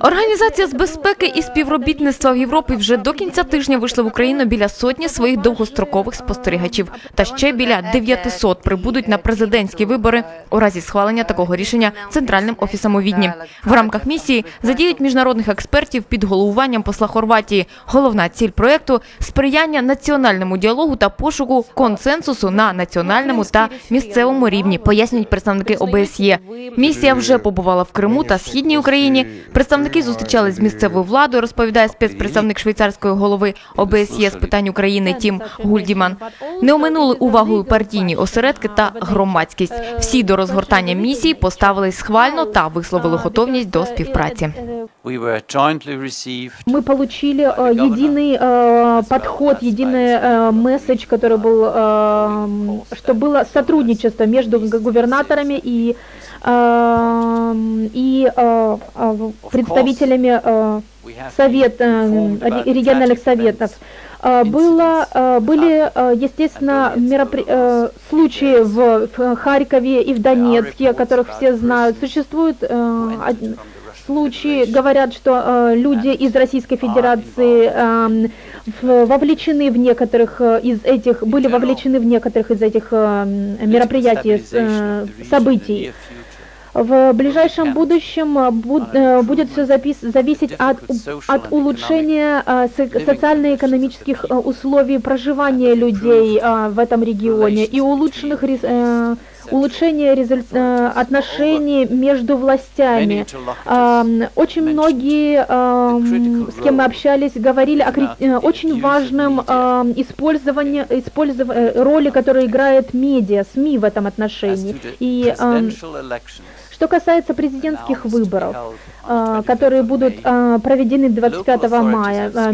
Організація з безпеки і співробітництва в Європі вже до кінця тижня вийшла в Україну біля сотні своїх довгострокових спостерігачів. Та ще біля 900 прибудуть на президентські вибори у разі схвалення такого рішення центральним офісом у Відні. В рамках місії задіють міжнародних експертів під головуванням посла Хорватії. Головна ціль проекту сприяння національному діалогу та пошуку консенсусу на національному та місцевому рівні, пояснюють представники ОБСЄ. Місія вже побувала в Криму та східній Україні. Представники зустрічались з місцевою владою, розповідає спецпредставник швейцарської голови ОБСЄ з питань України Тім Гульдіман. Не оминули увагою партійні осередки та громадськість. Всі до розгортання місії поставились схвально та висловили готовність до співпраці. We were jointly received Мы получили э, единый э, подход, единый э, месседж, который был, э, что было сотрудничество между г- губернаторами и, э, и э, э, представителями э, совет, региональных советов. Было, были, э, естественно, меропри- случаи в Харькове и в Донецке, о которых все знают. Существует од- случаи, говорят, что люди из Российской Федерации эм, вовлечены в некоторых из этих, были вовлечены в некоторых из этих мероприятий, событий. В ближайшем будущем э, буд- э, будет все зависеть от, от улучшения э, со- социально-экономических условий проживания людей в этом регионе и улучшенных улучшения резуль- отношений между властями. Ам, Очень многие, ам, с кем мы общались, говорили о очень важном ам, использовании, использов- роли, которую играет медиа, СМИ в этом отношении. И что касается президентских выборов, а, которые будут а, проведены 25 мая, а,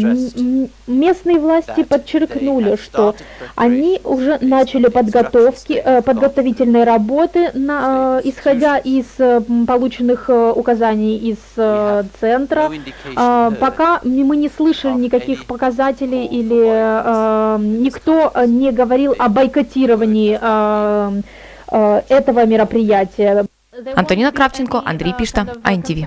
местные власти подчеркнули, что они уже начали подготовки, подготовительные работы, на, исходя из полученных указаний из центра. А, Пока мы не слышали никаких показателей или никто не говорил о бойкотировании этого мероприятия. Антоніна Кравченко, Андрій Пішта, АНТВ.